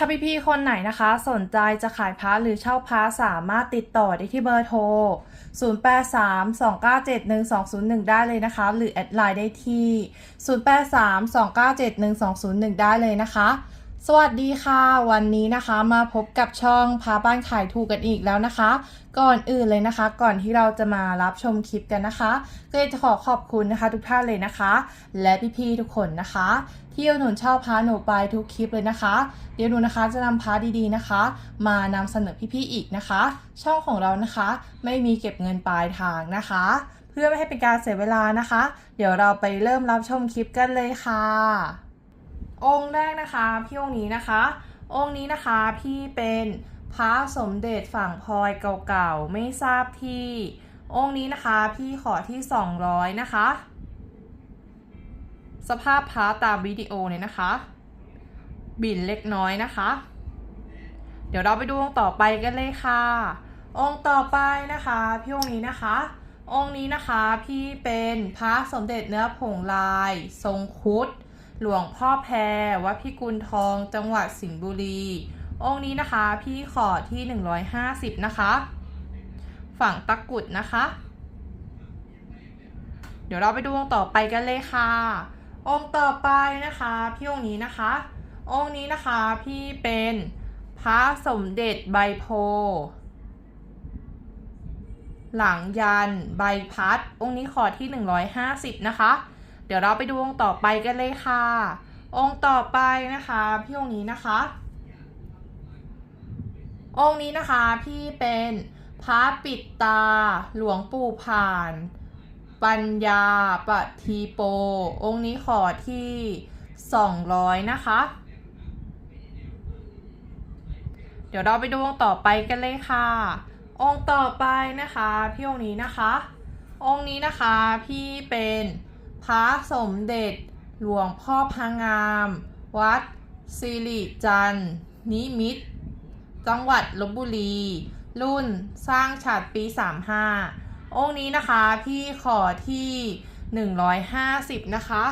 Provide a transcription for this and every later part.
ถ้าพี่ๆคนไหนนะคะ สนใจจะขายพระหรือเช่าพระสามารถติดต่อได้ที่เบอร์โทร 0832971201 ได้เลยนะคะ หรือแอดไลน์ได้ที่ 0832971201 ได้เลยนะคะ สวัสดีค่ะ วันนี้นะคะมาพบกับช่องพาบ้านขายถูกกันอีกแล้วนะคะ ก่อนอื่นเลยนะคะ ก่อนที่เราจะมารับชมคลิปกันนะคะ ก็อยากจะขอขอบคุณนะคะ ทุกท่านเลยนะคะ และพี่ๆทุกคนนะคะ ที่อนุนเช่าพาหนูไปทุกคลิปเลยนะคะ เดี๋ยวหนูนะคะจะนำพาดีๆนะคะ มานำเสนอพี่ๆอีกนะคะ ช่องของเรานะคะ ไม่มีเก็บเงินปลายทางนะคะ เพื่อไม่ให้เป็นการเสียเวลานะคะ เดี๋ยวเราไปเริ่มรับชมคลิปกันเลยค่ะ องค์แรกนะคะพี่องค์นี้นะคะ องค์นี้นะคะพี่เป็นพระสมเด็จฝั่งพลอยเก่าๆไม่ทราบที่ องค์นี้นะคะพี่ขอที่ 200 นะคะ สภาพพระตามวิดีโอเนี่ยนะคะ บินเล็กน้อยนะคะ เดี๋ยวเราไปดูองค์ต่อไปกันเลยค่ะ องค์ต่อไปนะคะพี่องค์นี้นะคะ องค์นี้นะคะพี่เป็นพระสมเด็จเนื้อผงลาย ทรงคุด หลวงพ่อแพรวัดพิกุลทอง จังหวัดสิงห์บุรี องค์นี้นะคะพี่ขอที่ 150 นะคะ ฝั่งตะกุดนะคะ เดี๋ยวเราไปดูองค์ต่อไปกันเลยค่ะ องค์ต่อไปนะคะพี่องค์นี้นะคะ องค์นี้นะคะพี่เป็นพระสมเด็จใบโพ หลังยันใบพัด องค์นี้ขอที่ 150 นะคะ เดี๋ยวเราไปดูองค์ต่อไปกันเลยค่ะ องค์ต่อไปนะคะพี่องค์นี้นะคะ องค์นี้นะคะพี่เป็นพระปิดตาหลวงปู่ผ่าน ปัญญาปทีโป องค์นี้ขอที่ 200 นะคะ เดี๋ยวเราไปดูองค์ต่อไปกันเลยค่ะ องค์ต่อไปนะคะ พี่องค์นี้นะคะ องค์นี้นะคะพี่เป็นพระสมเด็จหลวงพ่อพางาม วัดสิริจันนิมิตจังหวัดลบบุรี รุ่นสร้างฉาดปี 35 องค์นี้นะคะพี่ขอที่ 150 นะคะ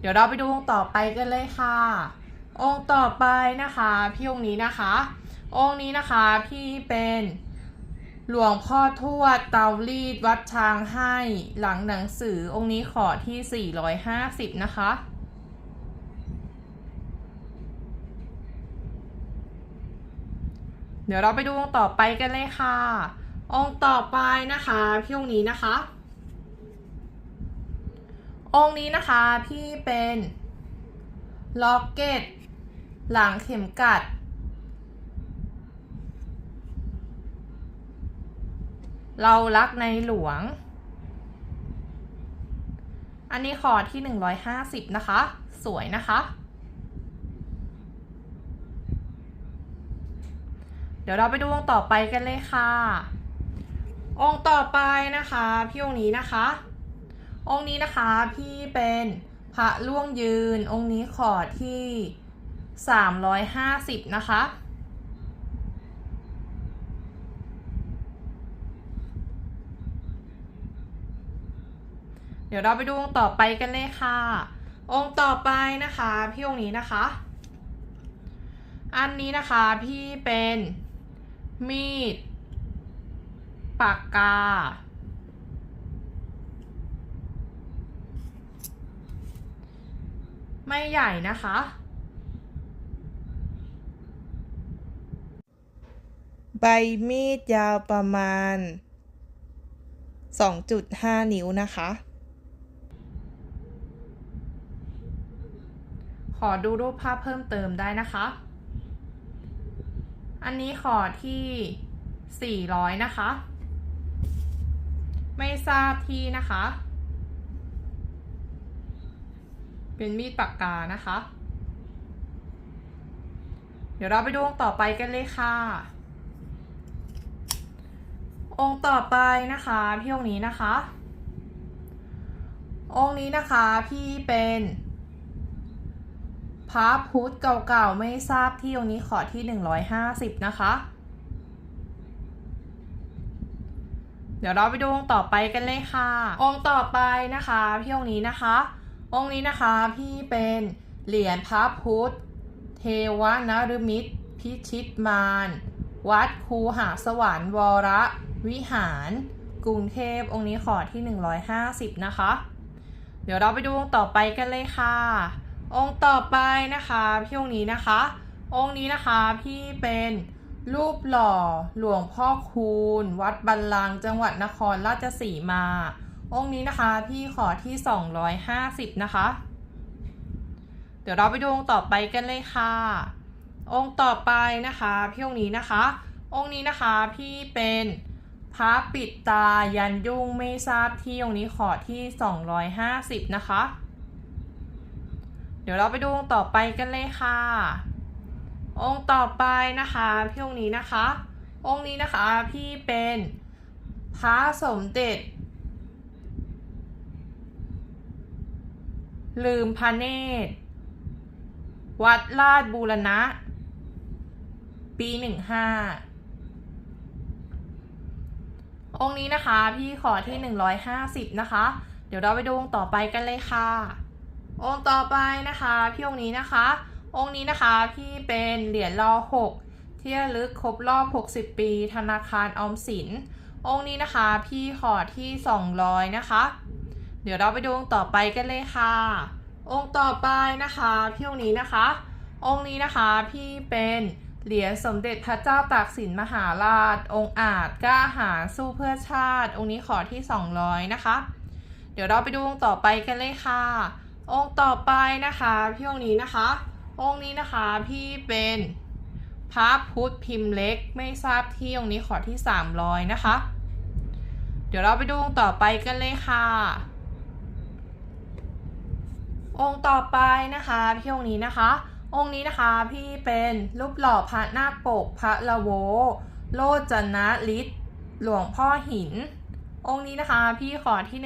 เดี๋ยวเราไปดูองค์ต่อไปกันเลยค่ะ องค์ต่อไปนะคะพี่องค์นี้นะคะ องค์นี้นะคะพี่เป็นหลวงพ่อทวดเตารีดวัดช้างให้หลังหนังสือองค์นี้ขอที่ 450 นะคะเดี๋ยวเราไปดูองค์ต่อไปกันเลยค่ะ องค์ต่อไปนะคะพี่องค์นี้นะคะ องค์นี้นะคะพี่เป็นล็อกเก็ตหลังเข็มกัด เรารักในหลวง อันนี้ขอที่150นะคะ สวยนะคะ เดี๋ยวเราไปดูองต่อไปกันเลยค่ะ องค์ต่อไปนะคะพี่องค์นี้นะคะ องค์นี้นะคะพี่เป็นพระล่วงยืนองค์นี้ขอที่350นะคะเดี๋ยวเราไปดูองค์ต่อไปกันเลยค่ะ องค์ต่อไปนะคะพี่องค์นี้นะคะ อันนี้นะคะพี่เป็นมีด ปากกา ไม่ใหญ่นะคะ ใบมีดยาวประมาณ 2.5 นิ้วนะคะ ขอดูรูปภาพเพิ่มเติมได้นะคะ อันนี้ขอที่ 400 นะคะ ไม่ทราบที่นะคะ เป็นมีดปากกานะคะ เดี๋ยวเราไปดูองค์ต่อไปกันเลยค่ะ องค์ต่อไปนะคะพี่องค์นี้นะคะ องค์นี้นะคะพี่เป็นพระพุทธเก่าๆไม่ทราบที่องค์นี้ขอที่ 150 นะคะ เดี๋ยวเราไปดูองค์ต่อไปกันเลยค่ะ องค์ต่อไปนะคะพี่องค์นี้นะคะ องค์นี้นะคะพี่เป็นเหรียญพระพุทธ เทวนารมิตร พิชิตมารวัดคูหาสวรรค์วรวิหาร กรุงเทพองค์นี้ขอที่ 150 นะคะ เดี๋ยวเราไปดูองค์ต่อไปกันเลยค่ะ องค์ต่อไปนะคะพี่องค์นี้นะคะ องค์นี้นะคะพี่เป็น รูปหล่อหลวงพ่อคูณ วัดบัลลังจังหวัดนครราชสีมา องค์นี้นะคะพี่ขอที่ 250 นะคะ เดี๋ยวเราไปดูองค์ต่อไปกันเลยค่ะ องค์ต่อไปนะคะพี่องค์นี้นะคะ องค์นี้นะคะพี่เป็นพระปิดตายันยุ่งไม่ทราบที่องค์นี้ขอที่ 250 นะคะ เดี๋ยวเราไปดูองค์ต่อไปกันเลยค่ะ องค์ต่อไปนะคะพี่องค์นี้นะคะ องค์นี้นะคะพี่เป็นพระสมเด็จ ลืมพระเนตร วัดลาดบูรณะ ปีหนึ่งห้าองค์นี้นะคะพี่ขอที่หนึ่งร้อยห้าสิบนะคะ เดี๋ยวเราไปดูองค์ต่อไปกันเลยค่ะ องค์ต่อไปนะคะ พี่องค์นี้นะคะ องค์นี้นะคะพี่เป็นเหรียญรอหกที่ระลึกครบรอบ 60 ปี ธนาคารออมสิน องค์นี้นะคะพี่ขอที่ 200 นะคะ เดี๋ยวเราไปดูองค์ต่อไปกันเลยค่ะ องค์ต่อไปนะคะพี่องค์นี้นะคะ องค์นี้นะคะพี่เป็นเหรียญสมเด็จพระเจ้าตากสินมหาราช องค์อาจกล้าหาญสู้เพื่อชาติ องค์นี้ขอที่ 200 นะคะ เดี๋ยวเราไปดูองค์ต่อไปกันเลยค่ะ องค์ต่อไปนะคะพี่องค์นี้นะคะ องค์นี้นะคะพี่เป็นพระพุทธพิมพ์เล็กไม่ทราบที่องค์นี้ขอที่ 300 นะคะ เดี๋ยวเราไปดูองค์ต่อไปกันเลยค่ะ องค์ต่อไปนะคะพี่องค์นี้นะคะ องค์นี้นะคะพี่เป็นรูปหล่อพระนาคปกพระละโว โลจนะฤทธิ์หลวงพ่อหิน องค์นี้นะคะพี่ขอที่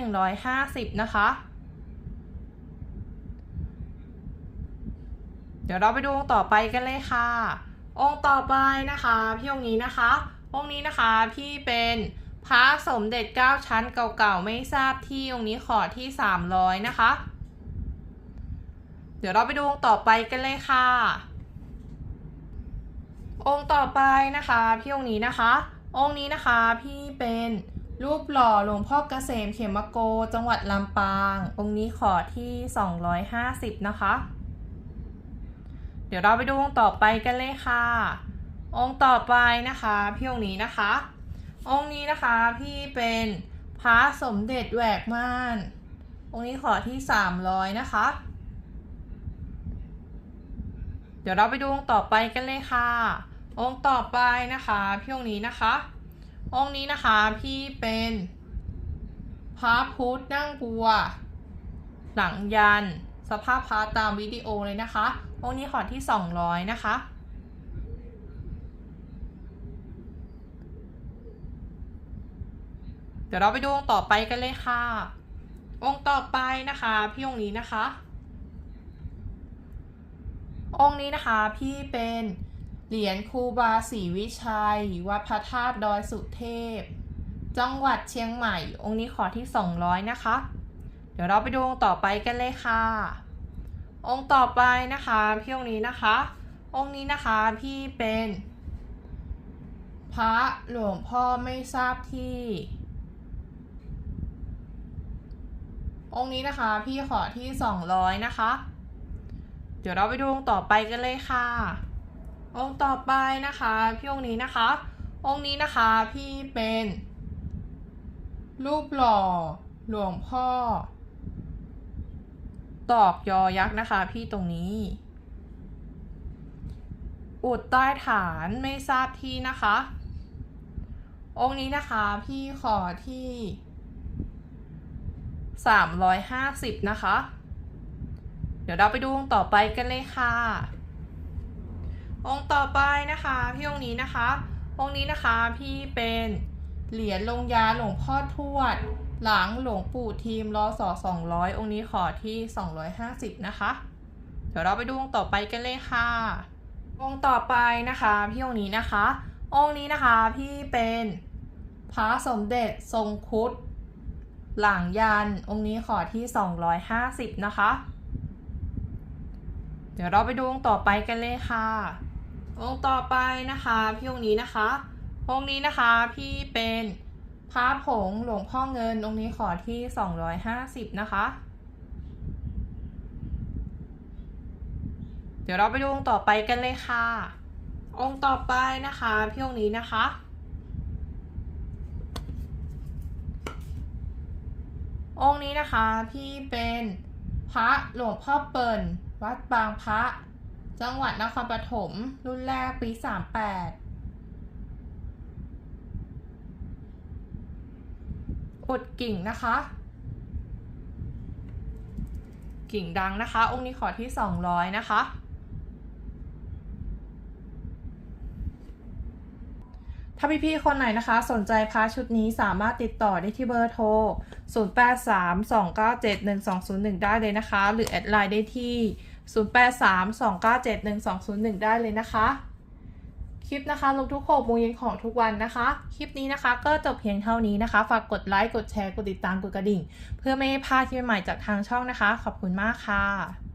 150 นะคะ เดี๋ยวเราไปดูองค์ต่อไปกันเลยค่ะ องค์ต่อไปนะคะ พี่องค์นี้นะคะ องค์นี้นะคะพี่เป็นพระสมเด็จเก้าชั้นเก่าๆไม่ทราบที่องค์นี้ขอที่300นะคะ เดี๋ยวเราไปดูองค์ต่อไปกันเลยค่ะ องค์ต่อไปนะคะพี่องค์นี้นะคะ องค์นี้นะคะพี่เป็นรูปหล่อหลวงพ่อเกษมเขมโก จังหวัดลำปาง องค์นี้ขอที่ 250 นะคะ ดี๋ยวเราไปดูองค์ต่อไปกันเลยค่ะ องค์ต่อไปนะคะ พี่องค์นี้นะคะ องค์นี้นะคะพี่เป็นพระสมเด็จแหวกม่าน องค์นี้ขอที่300นะคะ เดี๋ยวเราไปดูองค์ต่อไปกันเลยค่ะ องค์ต่อไปนะคะพี่องค์นี้นะคะ องค์นี้นะคะพี่เป็นพระพุทธนั่งบัว หลังยัน สภาพพระตามวิดีโอเลยนะคะ องนี้ขอที่ 200 นะคะ เดี๋ยวเราไปดูองต่อไปกันเลยค่ะ องค์ต่อไปนะคะ พี่องค์นี้นะคะ องค์นี้นะคะพี่เป็นเหรียญครูบาศรีวิชัย วัดพระธาตุดอยสุเทพ จังหวัดเชียงใหม่ องค์นี้ขอที่ 200 นะคะ เดี๋ยวเราไปดูองค์ต่อไปกันเลยค่ะ องค์ต่อไปนะคะพี่องค์นี้นะคะ องค์นี้นะคะพี่เป็น พระหลวงพ่อไม่ทราบที่ องค์นี้นะคะพี่ขอที่200นะคะ เดี๋ยวเราไปดูองค์ต่อไปกันเลยค่ะ องค์ต่อไปนะคะพี่องค์นี้นะคะ องค์นี้นะคะพี่เป็น รูปหล่อหลวงพ่อ ตอกยอยักษ์นะคะพี่ตรงนี้ อุดใต้ฐานไม่ทราบที่นะคะ องค์นี้นะคะพี่ขอที่350นะคะ เดี๋ยวเราไปดูองค์ต่อไปกันเลยค่ะ องค์ต่อไปนะคะพี่องค์นี้นะคะ องค์นี้นะคะพี่เป็นเหรียญลงยาหลวงพ่อทวด หลังหลวงปู่ทีมรอสอ200 องค์นี้ขอที่ 250 นะคะ เดี๋ยวเราไปดูองค์ต่อไปกันเลยค่ะ องค์ต่อไปนะคะพี่องค์นี้นะคะ องค์นี้นะคะพี่เป็นพระสมเด็จทรงคุดหลังยันองค์นี้ขอที่ 250 นะคะ เดี๋ยวเราไปดูองค์ต่อไปกันเลยค่ะ องค์ต่อไปนะคะพี่องค์นี้นะคะ องค์นี้นะคะพี่เป็น พระผงหลวงพ่อเงินองค์นี้ขอที่ 250 นะคะ เดี๋ยวเราไปดูองค์ต่อไปกันเลยค่ะ องค์ต่อไปนะคะพี่องค์นี้นะคะ องค์นี้นะคะพี่เป็นพระหลวงพ่อเปิ่นวัดบางพระ จังหวัดนครปฐมรุ่นแรกปี 38 อดกิ่งนะคะ กิ่งดังนะคะ องค์นี้ขอที่ 200 นะคะ ถ้าพี่ๆคนไหนนะคะ สนใจพาชุดนี้สามารถติดต่อได้ที่เบอร์โทร 0832971201 ได้เลยนะคะ หรือแอดไลน์ได้ที่ 0832971201 ได้เลยนะคะ คลิปนะคะลงทุก6โมงเย็นของทุกวันนะคะ คลิปนี้นะคะ ก็จบเพียงเท่านี้นะคะ ฝากกดไลค์ กดแชร์ กดติดตาม กดกระดิ่ง เพื่อไม่ให้พลาดคลิปใหม่จากทางช่องนะคะ ขอบคุณมากค่ะ